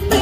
keep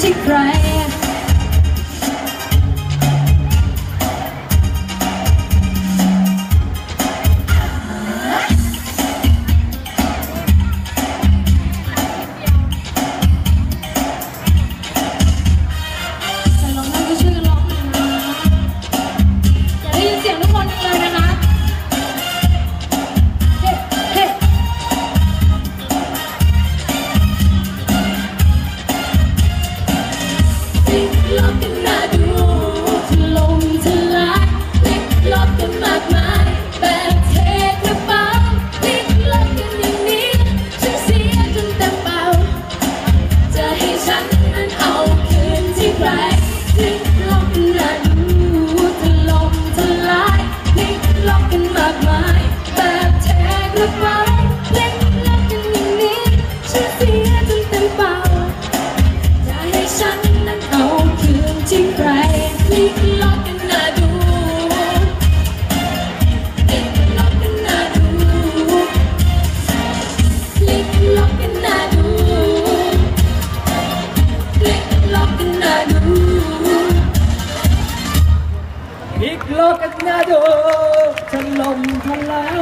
to cry. ฉันนั้นเอาคืนที่ใครพลิกล็อกกันน่าดูพลิกล็อกกันน่าดูพลิกล็อกกันน่าดูพลิกล็อกกันน่าดูพลิกล็อกกันน่าดูถลมทลาย